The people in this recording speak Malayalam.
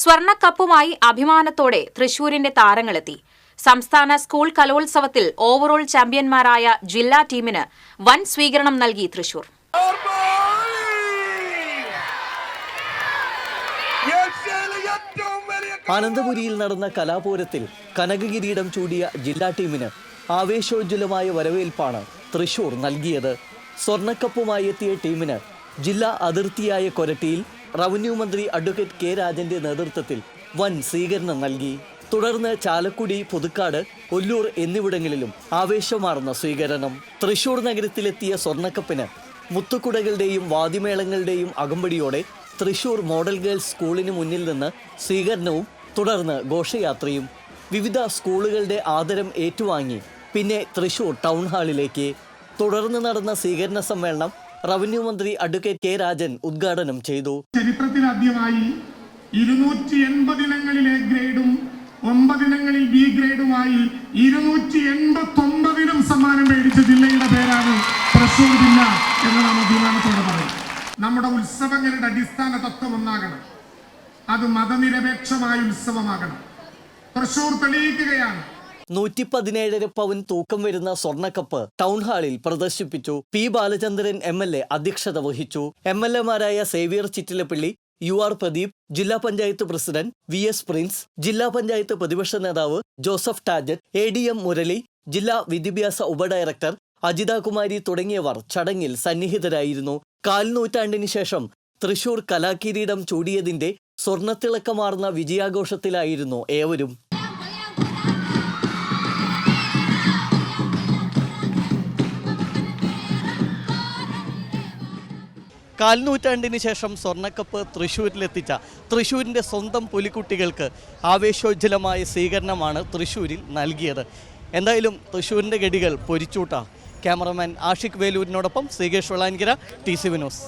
സ്വർണക്കപ്പുമായി അഭിമാനത്തോടെ തൃശൂരിന്റെ താരങ്ങളെത്തി. സംസ്ഥാന സ്കൂൾ കലോത്സവത്തിൽ ഓവറോൾ ചാമ്പ്യന്മാരായ ജില്ലാ ടീമിന് വൻ സ്വീകരണം നൽകി തൃശൂർ. അനന്തപുരിയിൽ നടന്ന കലാപൂരത്തിൽ കനകകിരീടം ചൂടിയ ജില്ലാ ടീമിന് ആവേശോജ്വലമായ വരവേൽപ്പാണ് തൃശൂർ നൽകിയത്. സ്വർണക്കപ്പുമായി എത്തിയ ടീമിന് ജില്ലാ അതിർത്തിയായ കൊരട്ടിയിൽ റവന്യൂ മന്ത്രി അഡ്വക്കേറ്റ് കെ രാജന്റെ നേതൃത്വത്തിൽ വൻ സ്വീകരണം നൽകി. തുടർന്ന് ചാലക്കുടി പുതുക്കാട് ഒല്ലൂർ എന്നിവിടങ്ങളിലും ആവേശമാർന്ന സ്വീകരണം. തൃശൂർ നഗരത്തിലെത്തിയ സ്വർണക്കപ്പിന് മുത്തുക്കുടകളുടെയും വാദിമേളങ്ങളുടെയും അകമ്പടിയോടെ തൃശൂർ മോഡൽ ഗേൾസ് സ്കൂളിന് മുന്നിൽ നിന്ന് സ്വീകരണവും തുടർന്ന് ഘോഷയാത്രയും. വിവിധ സ്കൂളുകളുടെ ആദരം ഏറ്റുവാങ്ങി. പിന്നെ തൃശൂർ ടൗൺ ഹാളിലേക്ക്. തുടർന്ന് നടന്ന സ്വീകരണ സമ്മേളനം റവന്യൂ മന്ത്രി അഡ്വക്കേറ്റ് കെ രാജൻ ഉദ്ഘാടനം ചെയ്തു. ചരിത്രത്തിലാദ്യമായി ഇരുന്നൂറ്റി എൺപതിനങ്ങളിലെ ഗ്രേഡും ഒമ്പതിനങ്ങളിൽ ബി ഗ്രേഡുമായി ഇരുന്നൂറ്റി എൺപത്തി ഒമ്പതിനും സമ്മാനം മേടിച്ച ജില്ലയുടെ പേരാണ് തൃശൂർ ജില്ല എന്ന് നാം അഭിമാനത്തോടെ പറയും. നമ്മുടെ ഉത്സവങ്ങളുടെ അടിസ്ഥാന തത്വം ഒന്നാകണം. അത് മതനിരപേക്ഷമായ ഉത്സവമാകണം. തൃശൂർ തെളിയിക്കുകയാണ്. നൂറ്റി പതിനേഴര പവൻ തൂക്കം വരുന്ന സ്വർണക്കപ്പ് ടൗൺ ഹാളിൽ പ്രദർശിപ്പിച്ചു P Balachandran M L A അധ്യക്ഷത വഹിച്ചു. എം എൽ എമാരായ Xavier Chittilappally U R Pradeep ജില്ലാ panchayat president V S Prince ജില്ലാ പഞ്ചായത്ത് പ്രതിപക്ഷ നേതാവ് Joseph Tajet A D M Murali ജില്ലാ വിദ്യാഭ്യാസ ഉപഡയറക്ടർ അജിത കുമാരി തുടങ്ങിയവർ ചടങ്ങിൽ സന്നിഹിതരായിരുന്നു. കാൽനൂറ്റാണ്ടിന് ശേഷം തൃശൂർ കലാകിരീടം ചൂടിയതിന്റെ സ്വർണത്തിളക്കമാർന്ന വിജയാഘോഷത്തിലായിരുന്നു ഏവരും. കാൽനൂറ്റാണ്ടിന് ശേഷം സ്വർണക്കപ്പ് തൃശ്ശൂരിലെത്തിച്ച തൃശ്ശൂരിന്റെ സ്വന്തം പുലിക്കുട്ടികൾക്ക് ആവേശോജ്ജലമായ സ്വീകരണമാണ് തൃശ്ശൂരിൽ നൽകിയത്. എന്തായാലും തൃശ്ശൂരിന്റെ ഗടികൾ പൊരിച്ചൂട്ട. ക്യാമറമാൻ ആഷിഖ് വേലൂരിനോടൊപ്പം ശ്രീകേഷ് വളാൻകിര ടി സി വിനോസ്